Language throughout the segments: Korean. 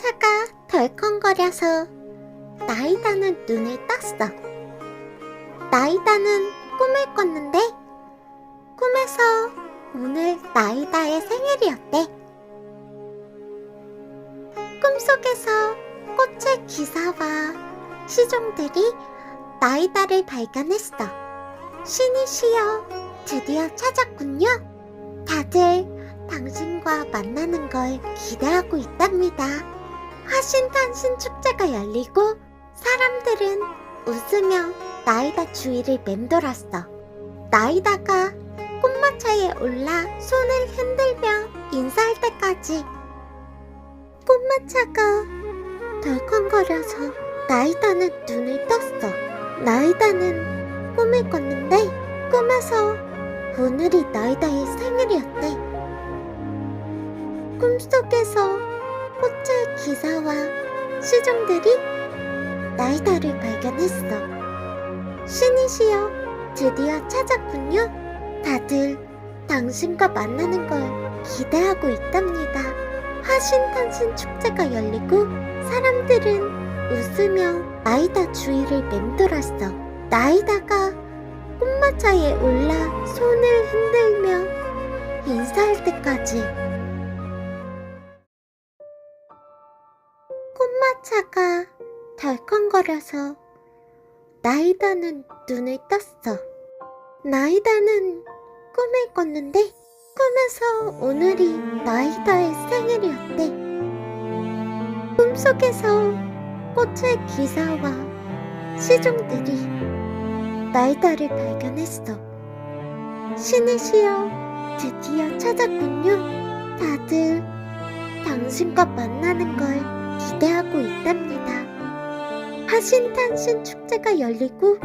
꽃마차가 덜컹거려서 나이다는 눈을 떴어. 나이다는 꿈을 꿨는데 꿈에서 오늘 나이다의 생일이었대. 꿈속에서 꽃의 기사와 시종들이 나이다를 발견했어. 신이시여 드디어 찾았군요. 다들 당신과 만나는 걸 기대하고 있답니다. 화신탄신 축제가 열리고 사람들은 웃으며 나이다 주위를 맴돌았어. 나이다가 꽃마차에 올라 손을 흔들며 인사할 때까지 꽃마차가 덜컹거려서 나이다는 눈을 떴어. 나이다는 꿈을 꿨는데 꿈에서 오늘이 나이다의 생일이었대. 꿈속에서 꽃의 기사와 시종들이 나이다를 발견했어. 신이시여, 드디어 찾았군요. 다들 당신과 만나는 걸 기대하고 있답니다. 화신탄신 축제가 열리고 사람들은 웃으며 나이다 주위를 맴돌았어. 나이다가 꽃마차에 올라 손을 흔들며 인사할 때까지 꽃마차가 덜컹거려서 나이다는 눈을 떴어. 나이다는 꿈을 꿨는데 꿈에서 오늘이 나이다의 생일이었대. 꿈속에서 꽃의 기사와 시종들이 나이다를 발견했어. 신이시여, 드디어 찾았군요. 다들 당신과 만나는 걸 기대하고 있답니다. 화신탄신 축제가 열리고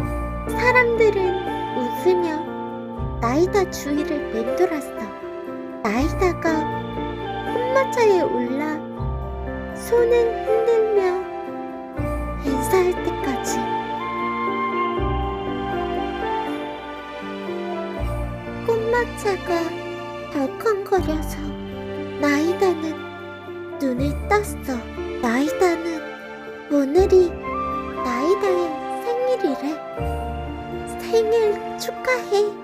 사람들은 웃으며 나이다 주위를 맴돌았어. 나이다가 꽃마차에 올라 손을 흔들며 인사할 때까지 꽃마차가 덜컹거려서 나이다는 눈을 떴어. 나이다는 오늘이 나이다의 생일이래. 생일 축하해.